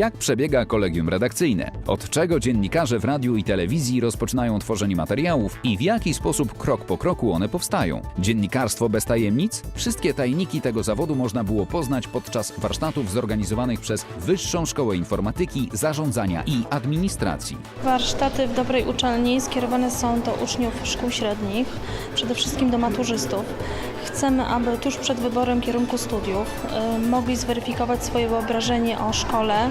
Jak przebiega kolegium redakcyjne? Od czego dziennikarze w radiu i telewizji rozpoczynają tworzenie materiałów i w jaki sposób krok po kroku one powstają? Dziennikarstwo bez tajemnic? Wszystkie tajniki tego zawodu można było poznać podczas warsztatów zorganizowanych przez Wyższą Szkołę Informatyki, Zarządzania i Administracji. Warsztaty w dobrej uczelni skierowane są do uczniów szkół średnich, przede wszystkim do maturzystów. Chcemy, aby tuż przed wyborem kierunku studiów y, mogli zweryfikować swoje wyobrażenie o szkole,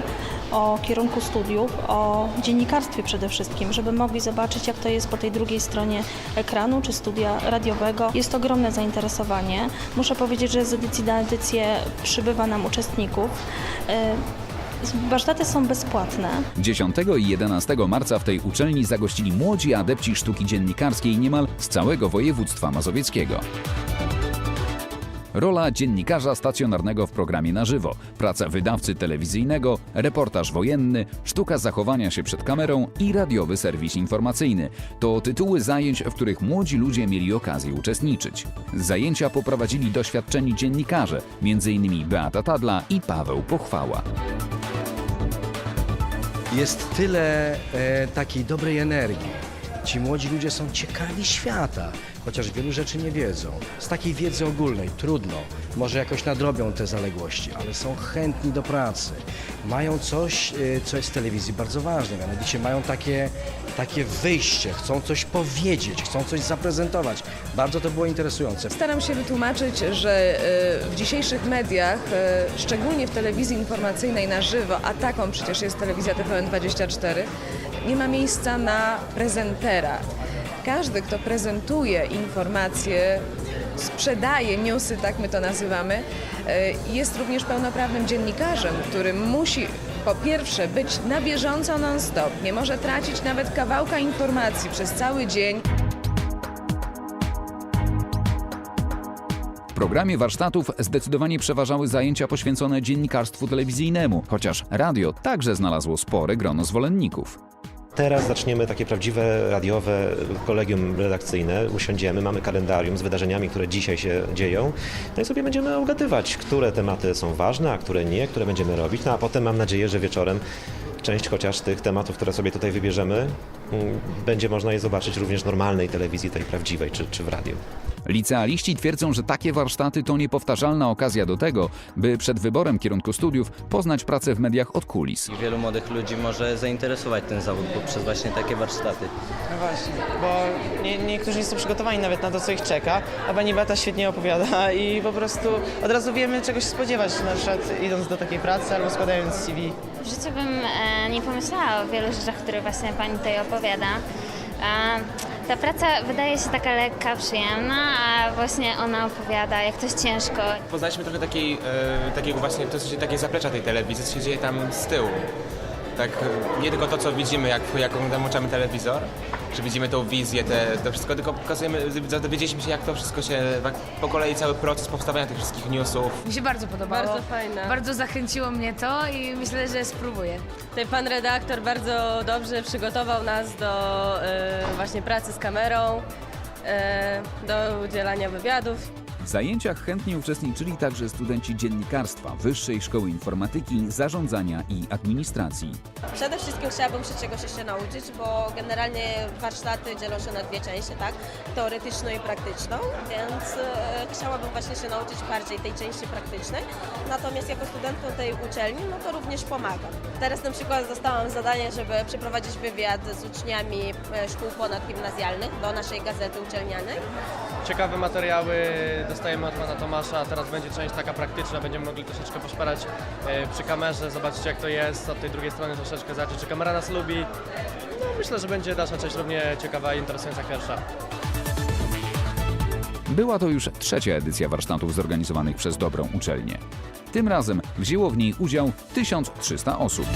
o kierunku studiów, o dziennikarstwie przede wszystkim, żeby mogli zobaczyć, jak to jest po tej drugiej stronie ekranu czy studia radiowego. Jest ogromne zainteresowanie. Muszę powiedzieć, że z edycji na edycję przybywa nam uczestników. Y, Warsztaty są bezpłatne. 10 i 11 marca w tej uczelni zagościli młodzi adepci sztuki dziennikarskiej niemal z całego województwa mazowieckiego. Rola dziennikarza stacjonarnego w programie na żywo, praca wydawcy telewizyjnego, reportaż wojenny, sztuka zachowania się przed kamerą i radiowy serwis informacyjny to tytuły zajęć, w których młodzi ludzie mieli okazję uczestniczyć. Zajęcia poprowadzili doświadczeni dziennikarze, m.in. Beata Tadla i Paweł Pochwała. Jest tyle e, takiej dobrej energii. Ci młodzi ludzie są ciekawi świata, chociaż wielu rzeczy nie wiedzą. Z takiej wiedzy ogólnej trudno, może jakoś nadrobią te zaległości, ale są chętni do pracy. Mają coś, e, co jest w telewizji bardzo ważne, mianowicie mają takie, takie wyjście, chcą coś powiedzieć, chcą coś zaprezentować. Bardzo to było interesujące. Staram się wytłumaczyć, że e, w dzisiejszych mediach, e, szczególnie w telewizji informacyjnej na żywo, a taką przecież jest telewizja TVN24, nie ma miejsca na prezentera. Każdy, kto prezentuje informacje, sprzedaje newsy, tak my to nazywamy, e, jest również pełnoprawnym dziennikarzem, który musi po pierwsze być na bieżąco non-stop, nie może tracić nawet kawałka informacji przez cały dzień. W programie warsztatów zdecydowanie przeważały zajęcia poświęcone dziennikarstwu telewizyjnemu, chociaż radio także znalazło spore grono zwolenników. Teraz zaczniemy takie prawdziwe radiowe kolegium redakcyjne. Usiądziemy, mamy kalendarium z wydarzeniami, które dzisiaj się dzieją. No i sobie będziemy ugadywać, które tematy są ważne, a które nie, które będziemy robić. No a potem mam nadzieję, że wieczorem część chociaż tych tematów, które sobie tutaj wybierzemy, mm, będzie można je zobaczyć również w normalnej telewizji, tej prawdziwej, czy, czy w radiu. Licealiści twierdzą, że takie warsztaty to niepowtarzalna okazja do tego, by przed wyborem kierunku studiów poznać pracę w mediach od kulis. I wielu młodych ludzi może zainteresować ten zawód poprzez właśnie takie warsztaty. No właśnie, bo nie, niektórzy nie są przygotowani nawet na to, co ich czeka, a pani Beata świetnie opowiada i po prostu od razu wiemy, czego się spodziewać, na przykład idąc do takiej pracy albo składając CV. W życiu bym e, nie pomyślała o wielu rzeczach, które właśnie pani tutaj opowiada. Ta praca wydaje się taka lekka, przyjemna, a właśnie ona opowiada, jak to jest ciężko. Poznaliśmy trochę takiej, e, takiego właśnie, to się takie zaplecza tej telewizji, co się dzieje tam z tyłu. Tak, e, nie tylko to, co widzimy, jak, jak włączamy telewizor, że widzimy tą wizję, te, to wszystko, tylko pokazujemy, dowiedzieliśmy się, jak to wszystko się, jak po kolei cały proces powstawania tych wszystkich newsów. Mi się bardzo podobało. Bardzo fajne. Bardzo zachęciło mnie to i myślę, że spróbuję. Tutaj pan redaktor bardzo dobrze przygotował nas do e, właśnie pracy z kamerą, e, do udzielania wywiadów. W zajęciach chętnie uczestniczyli także studenci dziennikarstwa, Wyższej Szkoły Informatyki, Zarządzania i Administracji. Przede wszystkim chciałabym się czegoś jeszcze nauczyć, bo generalnie warsztaty dzielą się na dwie części, tak? Teoretyczną i praktyczną, więc e, chciałabym właśnie się nauczyć bardziej tej części praktycznej. Natomiast jako studentką tej uczelni, no to również pomagam. Teraz na przykład dostałam zadanie, żeby przeprowadzić wywiad z uczniami e, szkół ponadgimnazjalnych do naszej gazety uczelnianej. Ciekawe materiały dostajemy od pana Tomasza, teraz będzie część taka praktyczna, będziemy mogli troszeczkę poszperać e, przy kamerze, zobaczyć jak to jest, od tej drugiej strony troszeczkę zobaczyć, czy kamera nas lubi. No, myślę, że będzie dalsza część równie ciekawa i interesująca jak pierwsza. Była to już trzecia edycja warsztatów zorganizowanych przez dobrą uczelnię. Tym razem wzięło w niej udział 1300 osób.